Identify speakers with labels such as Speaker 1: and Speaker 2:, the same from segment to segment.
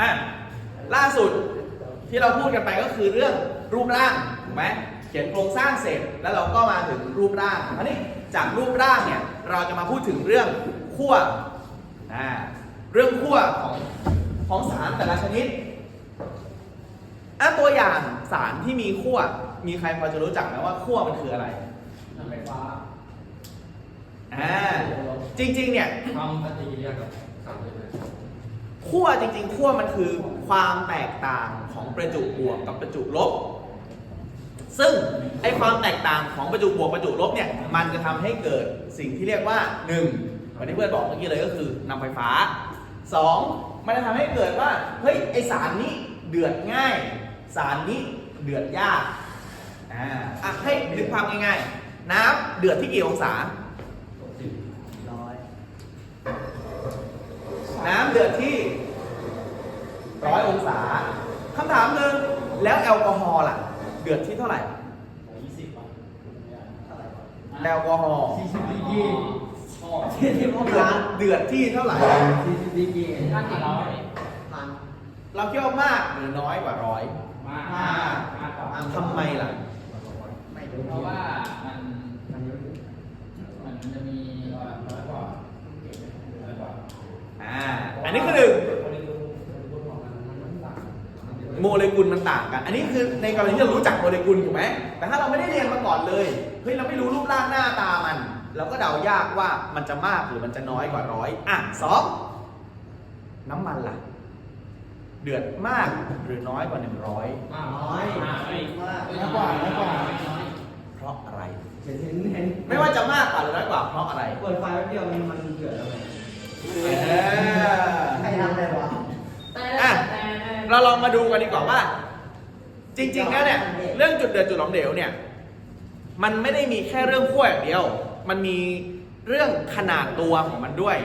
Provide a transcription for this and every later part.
Speaker 1: อะล่าสุดที่เราพูดกันไปก็คือเรื่องรูปร่างถูกไหมเขียนโครงสร้างเสร็จแล้วเราก็มาถึงรูปร่างอันนี้จากรูปร่างเนี่ยเราจะมาพูดถึงเรื่องขั้วอ่าเรื่องขั้วของของสารแต่ละชนิดอะตัวอย่างสารที่มีขั้วมีใครพอจะรู้จักไหมว่าขั้วมันคืออะไร
Speaker 2: น้ำไฟฟ้า
Speaker 1: อ่าจริงๆเนี่ย
Speaker 2: ทำปฏิกิริยากับสารเลย
Speaker 1: ขั้วจริงๆขั้วมันคือความแตกต่างของประจุบวกกับประจุลบ ซึ่งไอความแตกต่างของประจุบวกประจุลบเนี่ยมันจะทำให้เกิดสิ่งที่เรียกว่า1วันที่เพื่อนบอกเมื่อกี้เลยก็คือนำไฟฟ้า 2. มันจะทำให้เกิดว่าเฮ้ยไอสารนี้เดือดง่าย สารนี้เดือดยากอ่าให้นึกภาพง่ายๆ น้ำเดือดที่กี่องศา
Speaker 3: ร้อย
Speaker 1: น้ำเดือดที่ร้อยองศาคำถามคือแล้วแอลกอฮอล์ล่ะ เดือดที่เท่าไหร่
Speaker 2: ยี่สิบป่ะ
Speaker 1: แอลกอฮอล์
Speaker 2: สี่สิบดีกรีอ๋อ
Speaker 3: ที่ที่พวก
Speaker 1: เดือ
Speaker 3: ร้า
Speaker 1: ด
Speaker 3: น
Speaker 1: เดือดที่เท่าไหร่
Speaker 3: สี่สิบดีกรี
Speaker 2: ห้าสิบร้อย
Speaker 3: พัน
Speaker 1: เราคิดว่ามากหรือน้อยกว่าร้อย
Speaker 2: มากมากมากกว่า
Speaker 1: ทำไมล่ะ
Speaker 3: ไม่รู้
Speaker 2: เพราะว่ามัน
Speaker 3: มันเยอะ
Speaker 2: มันจะมีน้อยกว่าน้อยกว่า
Speaker 1: อ่า อันนี้คือหนึ่งโมเลกุลมันต่างกัน อันนี้คือในกรณีที่เรารู้จักโมเลกุลถูกไหมแต่ถ้าเราไม่ได้เรียนมาก่อนเลย เฮ้ยเราไม่รู้รูปร่างหน้าตามัน เราก็เดายากว่ามันจะมากหรือมันจะน้อยกว่าร้อยอะสองน้ำมันล่ะ เดือดมากหรือน้อยกว่าหนึ่งร้อย
Speaker 2: มาก
Speaker 3: น้อย
Speaker 2: มาก
Speaker 3: มาก
Speaker 2: น้อยกว่าน้อยกว่า
Speaker 1: เพราะอะไร
Speaker 3: เห็นเห็นเห็น
Speaker 1: ไม่ว่าจะมากกว่าหรือน้อยกว่าเพราะอะไร
Speaker 3: เปิดไฟแป๊บเดียวมันมันเกิดอะไร
Speaker 1: เออ
Speaker 3: ใครทำอะไรวะ
Speaker 1: อะเราลองมาดูกันดีกว่าว่า จริงๆแล้วเนี่ยเรื่องจุดเดือดจุดหลอมเหลวเนี่ย มันไม่ได้มีแค่เรื่องขั้วอย่างเดียว มันมีเรื่องขนาดตัวของมันด้วย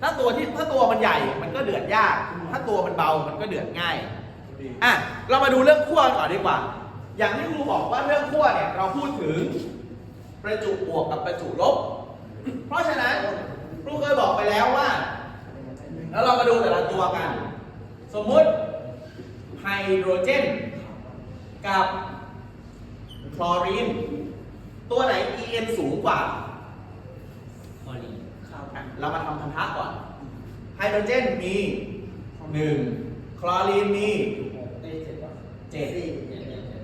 Speaker 1: ถ้าตัวที่ถ้าตัวมันใหญ่มันก็เดือดยาก ถ้าตัวมันเบามันก็เดือดง่ายอะเรามาดูเรื่องขั้วก่อนดีกว่า อย่างที่ครูบอกว่าเรื่องขั้วเนี่ยเราพูดถึงประจุบวกกับประจุลบ เพราะฉะนั้น ครูเคยบอกไปแล้วว่า แล้วเรามาดูแต่ละตัวกัน สมมุติไฮโดรเจน กับคลอรีน ตัวไหน En สูงกว่า
Speaker 2: คอลี
Speaker 1: อะเรามาทำพันธะก่อน ไฮโดรเจนมี1คลอรีนมี
Speaker 2: เอ้ยเจ็ดป่ะ
Speaker 1: 7
Speaker 2: เจ็ดเจ็ดเจ็ด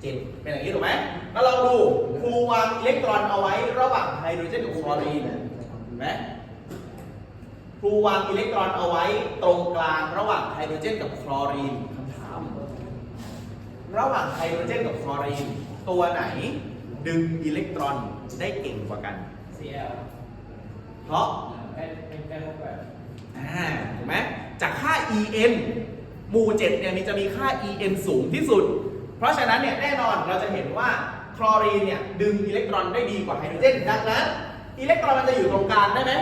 Speaker 1: เจ็ดเป็นอย่างนี้ถูกไหมแล้วเราดูครูวางอิเล็กตรอนเอาไว้ระหว่างไฮโดรเจนกับคลอรีนเห็น ไหมครูวางอิเล็กตรอนเอาไว้ตรงกลางระหว่างไฮโดรเจนกับคลอรีนคำถาม ระหว่างไฮโดรเจนกับคลอรีน ตัวไหนดึงอิเล็กตรอนได้เก่งกว่ากัน
Speaker 2: ซีเอล
Speaker 1: เพราะ
Speaker 2: แค่แค่ครบแบบ
Speaker 1: อ่าถูกไหมจากค่า En หมู่7เนี่ยมีจะมีค่า En สูงที่สุด เพราะฉะนั้นเนี่ยแน่นอนเราจะเห็นว่าคลอรีนเนี่ยดึงอิเล็กตรอนได้ดีกว่าไฮโดรเจนดังนั้น อิเล็กตรอนมันจะอยู่ตรงกลางได้ไหม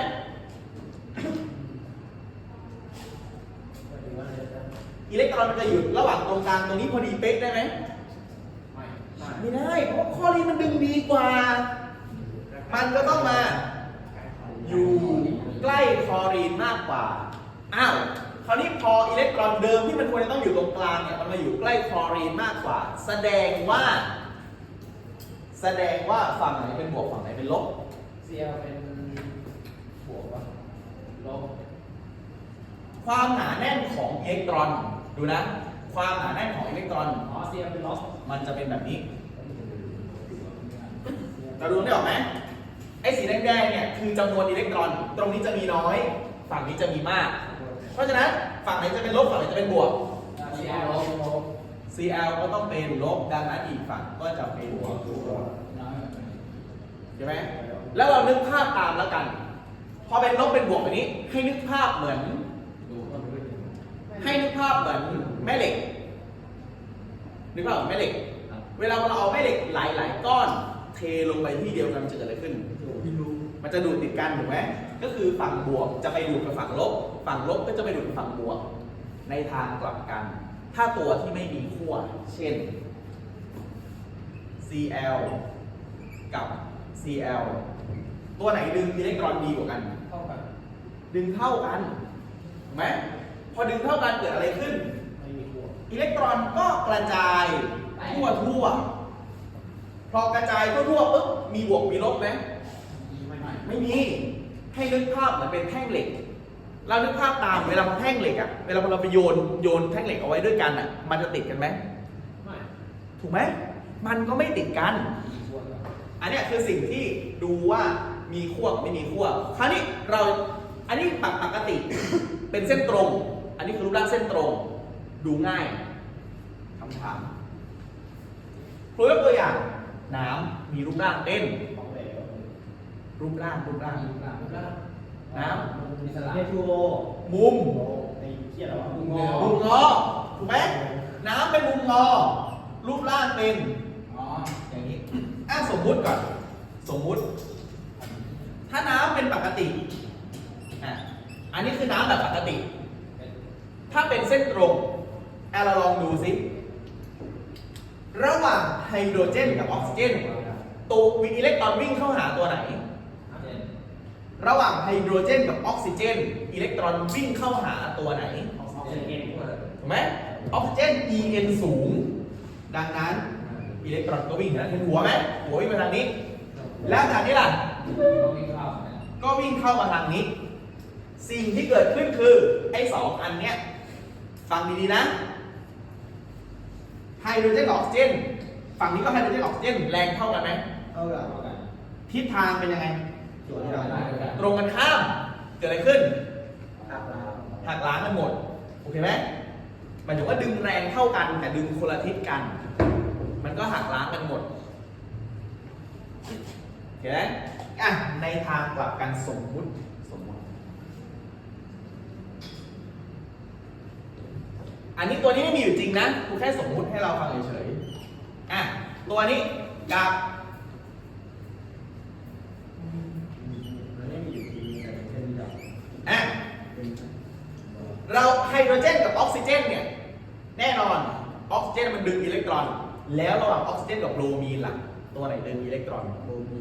Speaker 1: อิเล็กตรอนมันจะอยู่ระหว่างตรงกลางตรงนี้พอดีเป๊ะได้ไหม
Speaker 2: ไม่ไม่
Speaker 1: ได้เพราะคลอรีนมันดึงดีกว่า มันก็ต้องมา อยู่ใกล้คลอรีนมากกว่า อ้าวคราวนี้พออิเล็กตรอนเดิมที่มันควรจะต้องอยู่ตรงกลางเนี่ยมันมาอยู่ใกล้คลอรีนมากกว่า แสดงว่า แสดงว่าฝั่งไหนเป็นบวกฝั่งไหนเป็นลบ
Speaker 2: เอลเป็นบวกป่ะลบ
Speaker 1: ความหนาแน่นของอิเล็กตรอน ดูนะ ความหนาแน่นของอิเล็กตรอน
Speaker 2: อ๋อซีเอลเป็นลบ
Speaker 1: มันจะเป็นแบบนี้เราดูได้ออกไหมไอ้สีแดงๆเนี่ยคือจำนวนอิเล็กตรอน ตรงนี้จะมีน้อย ฝั่งนี้จะมีมาก เพราะฉะนั้นฝั่งไหนจะเป็นลบฝั่งไหนจะเป็นบวก
Speaker 2: ซีเอลลบลบ
Speaker 1: Cl ก็ต้องเป็นลบดังนั้นอีกฝั่งก็จะเป็นบวก
Speaker 2: น้อยกว่า
Speaker 1: ใช่ไหม แล้วเรานึกภาพตามแล้วกัน พอเป็นลบเป็นบวกแบบนี้ ให้นึกภาพเหมือน ให้นึกภาพเหมือนแม่เหล็ก นึกภาพเหมือนแม่เหล็ก เวลาเราเอาแม่เหล็กหลายๆก้อน เทลงไปที่เดียวกันมันจะเกิดอะไรขึ้น
Speaker 3: มั
Speaker 1: นจะดูดติดกันถูกไหมก็คือฝั่งบวกจะไปดูดกับฝั่งลบ ฝั่งลบก็จะไปดูดกับฝั่งบวก ในทางกลับกัน ถ้าตัวที่ไม่มีขั้ว เช่น Cl กับ Cl ตัวไหนดึงอิเล็กตรอนดีกว่ากัน
Speaker 2: เท่ากัน
Speaker 1: ดึงเท่ากันถูกไหมพอดึงเท่ากันเกิดอะไรขึ้น
Speaker 2: ไม่มีขั้ว
Speaker 1: อิเล็กตรอนก็กระจายทั่วทั่วพอกระจายทั่วทั่วปุ๊บมีบวกมีลบไหม
Speaker 2: ไม่ไม่
Speaker 1: ไม่มีให้นึกภาพเหมือนเป็นแท่งเหล็ก เรานึกภาพตามเวลาแท่งเหล็กอะเวลาเราไปโยนโยนแท่งเหล็กเอาไว้ด้วยกันอะมันจะติดกันไหม
Speaker 2: ไม่
Speaker 1: ถูกไหมมันก็ไม่ติดกัน
Speaker 2: มีขั้วด้วย
Speaker 1: อันนี้คือสิ่งที่ดูว่ามีขั้วไม่มีขั้วคราวนี้เราอันนี้ปกปกติ เป็นเส้นตรง อันนี้คือรูปร่างเส้นตรง ดูง่ายคำถามครูยกตัวอย่างน้ำมีรูปร่างเป็น
Speaker 2: ของเหลว
Speaker 1: รูปร่างรูปร่าง
Speaker 2: มีกลาง
Speaker 1: น้
Speaker 2: มีสลับ
Speaker 3: เอทูโอ
Speaker 1: มุม
Speaker 2: ในเทียบแล้วมุม
Speaker 3: งอ
Speaker 1: มุมงอถูกไหมน้ำเป็นมุมงอรูปร่างเป็น อะสมมุติก่อน สมมุติ ถ้าน้ำเป็นปกติอะอันนี้คือน้ำแบบปกติ ถ้าเป็นเส้นตรงอะเราลองดูสิระหว่างไฮโดรเจนกับออกซิเจนตัวมีอิเล็กตรอนวิ่งเข้าหาตัวไหน
Speaker 2: เจ็ด
Speaker 1: ระหว่างไฮโดรเจนกับออกซิเจน อิเล็กตรอนวิ่งเข้าหาตัวไหน
Speaker 2: ออกซิเจนเองขั้ว
Speaker 1: ถูกไหมออกซิเจน En สูง ดังนั้น อิเล็กตรอนก็วิ่งนะเห็นหัวไหมหัววิ่งมาทางนี้ แล้วทางนี้ล่ะ
Speaker 2: ก็วิ่งเข้าเนี่ย
Speaker 1: ก็วิ่งเข้ามาทางนี้ สิ่งที่เกิดขึ้นคือไอ้สองอันเนี้ยฟังดีๆนะไฮโดรเจนกับออกซิเจนฝั่งนี้ก็ไฮโดรเจนกับออกซิเจนแรงเท่ากันไหม
Speaker 3: เท่ากับ
Speaker 2: เท่ากัน
Speaker 1: ทิศทางเป็นยังไง
Speaker 3: ส่วนเรา
Speaker 1: ตรงกันข้าม เกิดอะไรขึ้น
Speaker 3: หักเรา
Speaker 1: หักล้างกันหมด โอเคไหมหมายถึงว่าดึงแรงเท่ากันแต่ดึงคนละทิศกัน มันก็หักล้างกันหมดโอเคไหมอะในทางกลับกันสมมุติสมมุติ อันนี้ตัวนี้ไม่มีอยู่จริงนะกูแค่สมมุติให้เราฟังเฉยๆอะตัวนี้กับ
Speaker 3: มันไม่มีอยู่จริงแต่เป็นแบบ
Speaker 1: อะ
Speaker 3: เป็น
Speaker 1: เราไฮโดรเจนกับออกซิเจนเนี่ย แน่นอน ออกซิเจนมันดึงอิเล็กตรอน แล้วระหว่างออกซิเจนกับโบรมีนล่ะ ตัวไหนดึงอิเล็กตรอน
Speaker 3: โบมี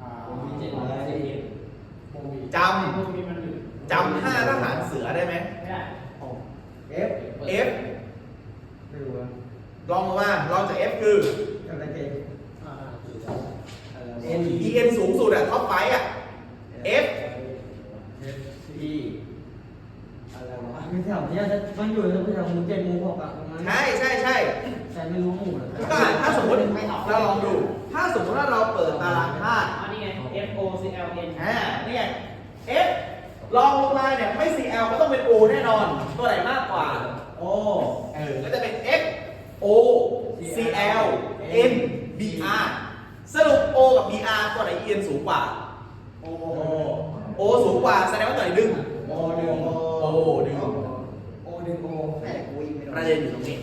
Speaker 2: อ่าโมมีเจ็ดโมมีเจ็ดโมมี
Speaker 1: จำ
Speaker 2: โมมีมันอยู่
Speaker 1: จำห้าทหารเสือได้ไหม
Speaker 2: ไม่ได้
Speaker 3: ออกเอฟ
Speaker 1: F
Speaker 3: ไม่รู้ว่า
Speaker 1: ลองลงมาลองจาก F คือ
Speaker 3: อะไรเจ
Speaker 2: อ่า
Speaker 3: เอ็น
Speaker 1: E N สูงสุดอะท็อปไฟอะ F
Speaker 3: เอฟซีอะไรวะไม่แถวเนี้ยมันอยู่ในแถวมูเจ็ดมูหกอะตรงนั้น
Speaker 1: ใช่ใช่ใช่
Speaker 3: ใช่ไม่รู้หมู่เลย
Speaker 1: ก็ถ้าสมมติเราลองดู ถ้าสมมติว่าเราเปิดตารางธาตุ
Speaker 2: อันนี้ไง F O C L N
Speaker 1: อ่านี่ไง F ลองลงมาเนี่ยไม่ CL ก็ต้องเป็น O แน่นอน ตัวไหนมากกว่า
Speaker 3: โอ้
Speaker 1: เออก็จะเป็น F O CL N BR สรุป O กับ BR ตัวไหน EN สูงกว่า
Speaker 3: โอ้
Speaker 1: O สูงกว่าแสดงว่าตัวไหนดึง
Speaker 3: โอ้ดึงโอ
Speaker 1: โอ้ดึง
Speaker 3: โอ้ดึงโอแม่กูอีก
Speaker 1: ประเด็นอยู่ตรงนี้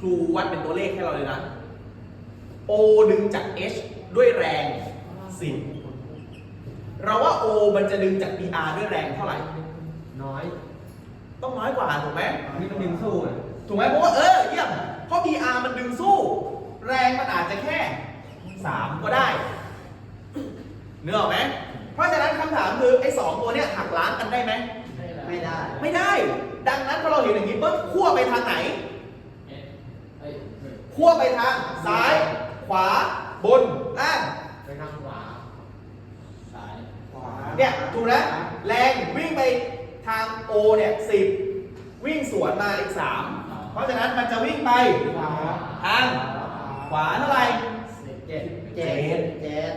Speaker 1: ครูวัดเป็นตัวเลขให้เราเลยนะ O ดึงจาก H ด้วยแรง 10 เราว่า O มันจะดึงจาก BR ด้วยแรงเท่าไหร่
Speaker 3: น้อย
Speaker 1: ต้องน้อยกว่าถูกไหม
Speaker 3: นี่มันดึงสู้อะ
Speaker 1: ถูกไหมเพราะว่าเออเยี่ยมเพราะ BR มันดึงสู้ แรงมันอาจจะแค่ 3 ก็ได้เนื้ออกไหมเพราะฉะนั้นคำถามคือไอ้สองตัวเนี้ยหักล้างกันได้ไหม
Speaker 3: ไม่ได้
Speaker 1: ไม่ได้ ดังนั้นพอเราเห็นอย่างนี้ปุ๊บขั้วไปทางไหน
Speaker 2: เอ้ย
Speaker 1: ขั้วไปทางซ้าย ขวา บน ล่าง
Speaker 3: ไปทางขวา
Speaker 2: ซ้าย
Speaker 3: ขวา
Speaker 1: เนี่ยถูกนะแรงวิ่งไปทาง O เนี่ยสิบวิ่งสวนมาอีกสามเพราะฉะนั้นมันจะวิ่งไป
Speaker 3: ขวา
Speaker 1: ทางขวาเท่าไหร่
Speaker 3: เจ็ดเจ็ดเจ็ดเจ็ด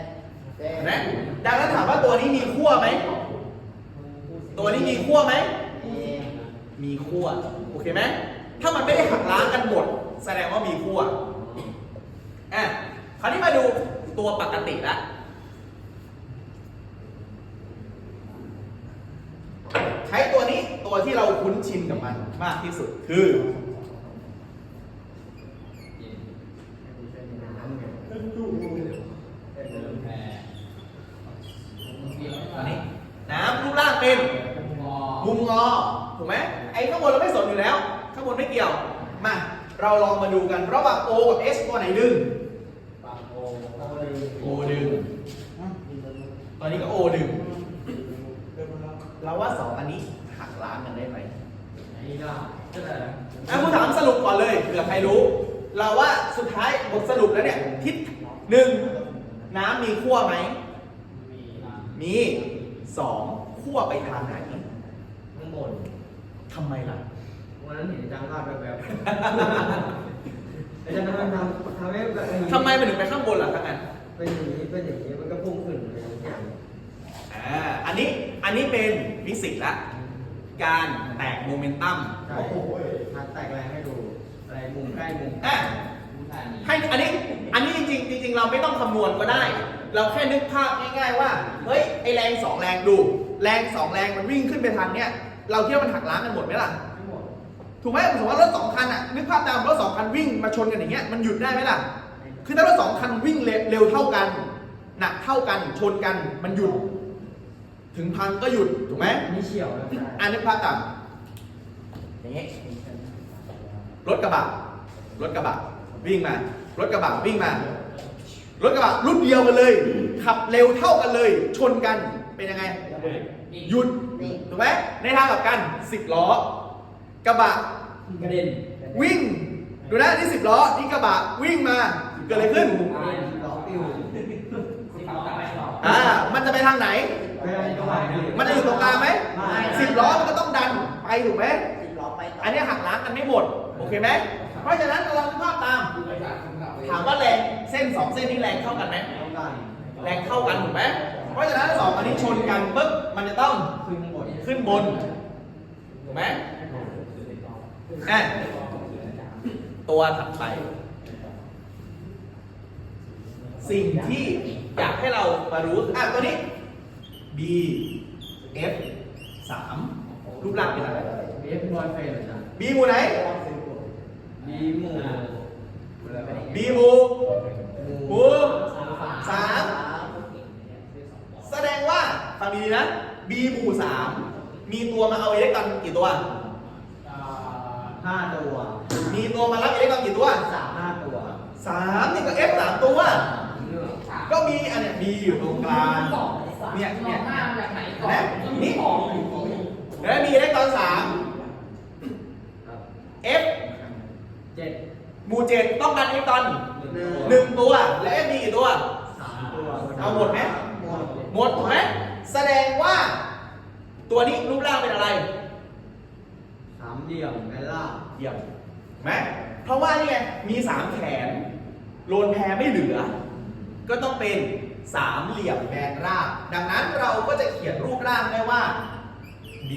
Speaker 1: เนไหมดังนั้นถามว่าตัวนี้มีขั้วไหม ตัวนี้มีขั้วไหม มีขั้ว โอเคไหม ถ้ามันไม่ได้หักล้างกันหมด แสดงว่ามีขั้วอะคราวนี้มาดูตัวปกติละใช้ตัวนี้ตัวที่เราคุ้นชินกับมันมากที่สุดคือ
Speaker 2: เย็น
Speaker 3: น้ำไง
Speaker 2: เริ่มแพ้
Speaker 1: อันนี้น้ำรูปร่างเป็น
Speaker 2: งอ
Speaker 1: มุมงอถูกไหมไอ้ข้างบนเราไม่สนอยู่แล้ว ข้างบนไม่เกี่ยว มา เราลองมาดูกันระหว่าง O กับ S ตัวไหนดึง
Speaker 2: ปากโอ
Speaker 1: O ดึง ตอนนี้ก็ O ดึง เราว่าสองอันนี้หักล้างางกันได้ไหม
Speaker 3: ไอ้ก็
Speaker 2: ก็เลย
Speaker 1: อะผู้ถามสรุปก่อนเลยเผื่อใครรู้ เราว่าสุดท้ายบทสรุปแล้วเนี่ยทิศหนึ่งน้ำมีขั้วไหม
Speaker 2: มีนะ
Speaker 1: มีสองขั้วไปทางไหน
Speaker 3: ข้างบน
Speaker 1: ทำไมล่ะ
Speaker 3: วันนั้นเห็นอาจารย์วาดแบบๆอาจารย์ทำทำทำให้แบบนี้
Speaker 1: ทำไมมันถึงไปข้างบนล่ะทั้างนั้น
Speaker 3: เป็นอย่างนี้เป็นอย่างนี้มันก็พุ่งขึ้นเป็นอย่างนี้
Speaker 1: อ่าอันนี้อันนี้เป็นฟิสิกส์ละการแตกโมเมนตัม
Speaker 3: ใช่มาแตกแรงให้ดูอะไรมุมใกล้มุม
Speaker 1: อะ
Speaker 2: ผู้ชายนี้
Speaker 1: ให้อันนี้อันนี้จริงๆจริงๆเราไม่ต้องคำนวณก็ได้ เราแค่นึกภาพง่ายๆว่าเฮ้ยไอแรงสองแรงดู แรงสองแรงมันวิ่งขึ้นไปทางเนี้ยเราคิดว่ามันหักล้างกันหมดไหมล่ะ
Speaker 3: ทั้งหมด
Speaker 1: ถูกไหมสมมติว่ารถสองคันอะนึกภาพตามรถสองคันวิ่งมาชนกันอย่างเงี้ยมันหยุดได้ไหมล่ะ คือถ้ารถสองคันวิ่งเร็วเร็วเท่ากันหนักเท่ากันชนกันมันหยุด ถึงพังก็หยุดถูกไหม
Speaker 3: นี่เฉียวแล้ว
Speaker 1: อ่านึกภาพตามอย่างงี้รถกระบะรถกระบะวิ่งมารถกระบะวิ่งมารถกระบะรุ่นเดียวกันเลย ขับเร็วเท่ากันเลย ชนกันเป็นยังไงหยุดถูกไหมในทางกลับกันสิบล้อ กระบะ
Speaker 3: กระเด็น
Speaker 1: วิ่ง ดูนะนี่สิบล้อนี่กระบะวิ่งมา เกิดอะไรขึ้น
Speaker 3: กระเด็นล้อปิ้ว
Speaker 2: ที่เขาไปต่อ
Speaker 1: อ่ามันจะไปทางไหน
Speaker 3: ไม่ได้ก็ไป
Speaker 1: มันจะอยู่ตรงกลางไหม
Speaker 3: ไม่
Speaker 1: สิบล้อมันก็ต้องดันไปถูกไหม
Speaker 3: สิบล้อไปต่อ
Speaker 1: อันนี้หักล้างกันไม่หมด โอเคไหมเพราะฉะนั้นเราลองนึกภาพตาม ถามว่าแรงเส้นสองเส้นนี้แรงเท่ากันไหม
Speaker 3: ต้องการ
Speaker 1: แรงเท่ากันถูกไหมเพราะฉะนั้นสองอันนี้ชนกันปุ๊บมันจะต้อง
Speaker 3: ขึ้นหมด
Speaker 1: ขึ้นบนถูกไหม อะตัวถัดไป สิ่งที่อยากให้เรามารู้ อะตัวนี้ B F 3รูปร่างเป็นอะไร
Speaker 3: บีเอฟบอลเฟนนะ
Speaker 1: B หมู่ไหน
Speaker 3: บีหมู่
Speaker 1: B หมู่
Speaker 3: หมู่
Speaker 1: หมู่สามแสดงว่าฟังดีๆนะ B หมู่สามมีตัวมาเอาอิเล็กตรอนกี่ตัว
Speaker 3: ห้าตัว
Speaker 1: มีตัวมารับอิเล็กตรอนกี่ตัว
Speaker 3: สามห้าตัว
Speaker 1: สามนี่ก็ F สามตัว ก็มีอันเนี้ย B อยู่ตรงกลางเนี่ยเนี่ย
Speaker 2: หน้าจากไหนก่อน
Speaker 1: นะนี่
Speaker 2: ของ
Speaker 1: แล้วมีอิเล็กตรอนสาม
Speaker 3: ครับ
Speaker 1: F
Speaker 3: เจ็ด
Speaker 1: หมู่เจ็ดต้องการอิเล็กตรอน
Speaker 3: หนึ่ง
Speaker 1: หนึ่งตัว และ F มีกี่ตัว
Speaker 3: สามตัว
Speaker 1: เอาหมดไหม
Speaker 3: หมด
Speaker 1: หมดถูกไหมแสดงว่า ตัวนี้รูปร่างเป็นอะไร
Speaker 3: สามเหลี่ยมแมล่า
Speaker 1: เยี่ยมถูกไหมเพราะว่านี่ไงมีสามแขนโลนแพรไม่เหลือ ก็ต้องเป็นสามเหลี่ยมแบนราบ ดังนั้นเราก็จะเขียนรูปร่างได้ว่า D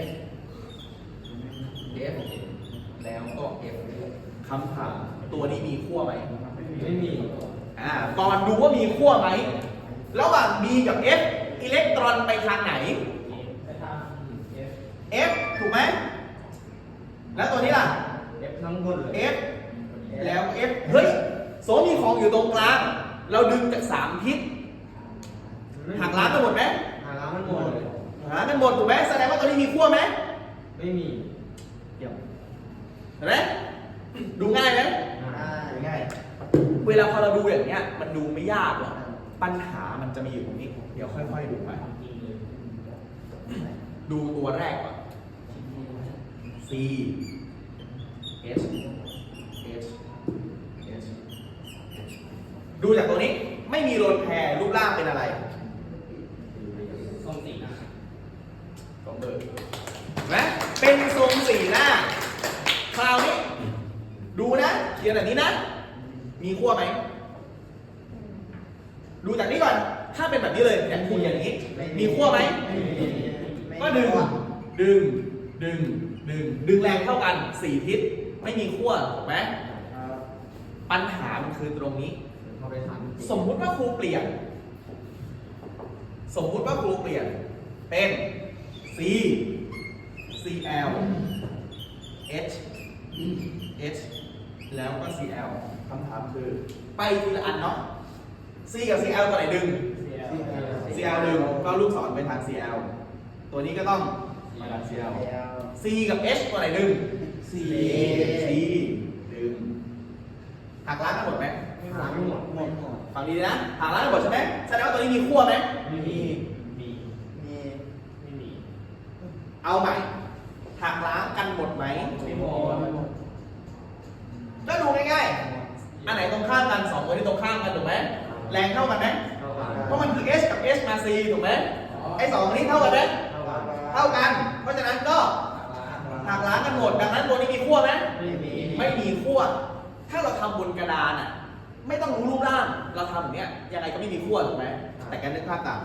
Speaker 1: F F แล้วก็ F คำถามตัวนี้มีขั้วไหม
Speaker 3: ไม่มี
Speaker 1: อ่าก่อนดูว่ามีขั้วไหม ระหว่าง B กับ F อิเล็กตรอนไปทางไหน
Speaker 2: ไปทาง
Speaker 1: F ถูกไหม แล้วตัวนี้ล่ะ
Speaker 3: เอฟทั้งหมดเลย
Speaker 1: F แล้ว F เฮ้ยโสมีของอยู่ตรงกลาง เราดึงจากสามทิศหักล้างกันหมดไหม
Speaker 3: หักล้างมันหมดเลย
Speaker 1: หักล้างกันหมดถูกไหมแสดงว่าตัวนี้มีขั้วไหม
Speaker 3: ไม่มีเดี๋ยว
Speaker 1: เห็นไหมดูง่ายไหมดูง่ายเวลาพอเราดูอย่างเนี้ย มันดูไม่ยากหรอกปัญหามันจะมีอยู่ตรงนี้ เดี๋ยวค่อย ๆ ดูไป ดูตัวแรกก่อน C H H H ดูจากตัวนี้ ไม่มีโลนแพรรูปร่างเป็นอะไร
Speaker 2: ทรงสีนะ
Speaker 1: สองเบอร์เห็นไหมเป็นทรงสี่หน้า คราวนี้ ดูนะเขียนแบบนี้นะ มีขั้วไหม ดูจากนี้ก่อน ถ้าเป็นแบบนี้เลยเนี่ยคุณอย่างนี้ มีขั้วไหม
Speaker 3: ไม่มี
Speaker 1: ก็ดึง ดึง ดึง ดึงดึงแรงเท่ากันสี่ทิศไม่มีขั้วถูกไหม
Speaker 3: ครับ
Speaker 1: ปัญหามันคือตรงนี้
Speaker 3: พอไปถาม
Speaker 1: สมมุติว่าครูเปลี่ยน สมมุติว่าครูเปลี่ยน เป็น C CL H H แล้วก็ CL คำถามคือ ไปทีละอันเนาะ C กับ CL ตัวไหนดึง CL ดึงก็ลูกศรไปทาง CL ตัวนี้ก็ต้อง มาทาง CL C กับ H ตัวไหนดึง C C ดึงหักล้างกันหมดไหม
Speaker 3: ถามไม่หมดหมดหมด
Speaker 1: ฟังดีนะหักล้างกันหมดใช่ไหมแสดงว่าตัวนี้มีขั้วไหม
Speaker 3: ไม่มี
Speaker 2: มี
Speaker 3: มี
Speaker 2: ไม่มี
Speaker 1: เอาใหม่หักล้างกันหมดไหม
Speaker 2: ไม่หมด
Speaker 1: ก็ดูง่ายๆ อันไหนตรงข้ามกันสองตัวที่ตรงข้ามกันถูกไหมแรงเท่ากันไหม
Speaker 3: เท่ากัน
Speaker 1: เพราะมันคือ S กับ S มา C ถูกไหมไอ้สองอันนี้เท่ากันไหม
Speaker 3: เท่ากัน
Speaker 1: เท่ากัน เพราะฉะนั้นก็หักล้างกันหมด ดังนั้นตัวนี้มีขั้วไหม
Speaker 3: ไม่มี
Speaker 1: ไม่มีขั้ว ถ้าเราทำบนกระดานอะ ไม่ต้องรู้รูปร่าง เราทำอย่างเนี้ย ยังไงก็ไม่มีขั้วถูกไหม แต่แกนึกภาพตาม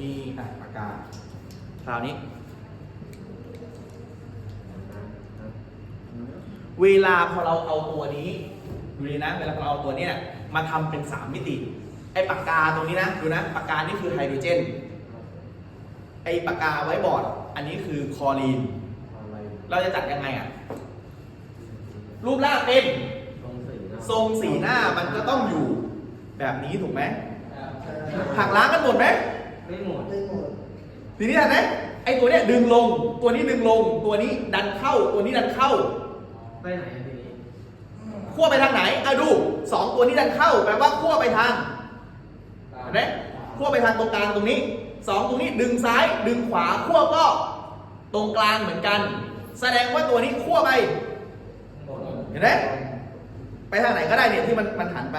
Speaker 1: มีอะปากกา คราวนี้ เวลาพอเราเอาตัวนี้ดูดีนะ เวลาเราเอาตัวเนี้ยมาทำเป็นสามมิติ ไอ้ปากกาตรงนี้นะดูนะปากกานี่คือไฮโดรเจน ไอ้ปากกาไว้บอร์ด อันนี้คือคลอรีน
Speaker 3: อะไร
Speaker 1: เราจะจัดยังไงอะรูปร่างเป็น
Speaker 3: ตรงสีนะ
Speaker 1: ทรงสีหน้ามันก็ต้องอยู่แบบนี้ถูกไหมหักล้างกันหมดไหม
Speaker 3: ไม่หมด
Speaker 1: ทีนี้เห็นไหมไอ้ตัวเนี้ยดึงลง ตัวนี้ดึงลง ตัวนี้ดันเข้า ตัวนี้ดันเข้า
Speaker 3: ไปไหนอะทีนี้
Speaker 1: ขั้วไปทางไหนอะดูสองตัวนี้ดันเข้าแปลว่าขั้วไปทางเห็ นไหมขั้วไปทางตรงกลางตรงนี้สองตรงนี้ดึงซ้ายดึงขวาขั้วก็ตรงกลางเหมือนกัน แสดงว่าตัวนี้ขั้วไปเห็นไหมไปทางไหนก็ได้เนี่ยที่มันมันหันไป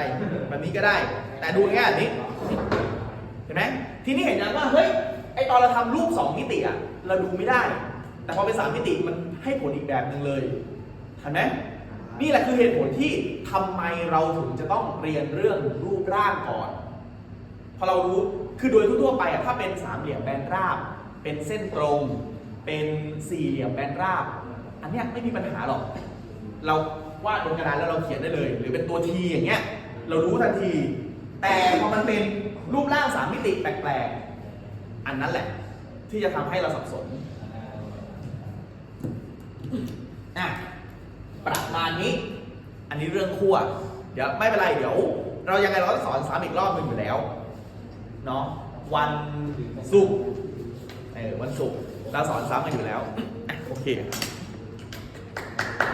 Speaker 1: แบบนี้ก็ได้ แต่ดูง่ายแบบนี้เห็นไหมทีนี้เห็นยังว่าเฮ้ยไอตอนเราทำรูปสองมิติอะเราดูไม่ได้ แต่พอเป็นสามมิติมันให้ผลอีกแบบหนึ่งเลยเห็นไหมนี่แหละคือเหตุผลที่ทำไมเราถึงจะต้องเรียนเรื่องรูปร่างก่อน พอเรารู้คือโดยทั่วไปอะถ้าเป็นสามเหลี่ยมแบนราบ เป็นเส้นตรง เป็นสี่เหลี่ยมแบนราบ อันเนี้ยไม่มีปัญหาหรอก เราวาดบนกระดานแล้วเราเขียนได้เลย หรือเป็นตัวทีอย่างเงี้ยเรารู้ทันที แต่พอมันเป็นรูปร่างสามมิติแปลกๆ อันนั้นแหละ ที่จะทำให้เราสับสนอะประมาณนี้ อันนี้เรื่องขั้วเดี๋ยวไม่เป็นไรเดี๋ยว เรายังไงเราก็สอนซ้ำอีกรอบหนึ่งอยู่แล้ว เนาะวันศุกร์เออวันศุกร์เราสอนซ้ำกันอยู่แล้ว โอเค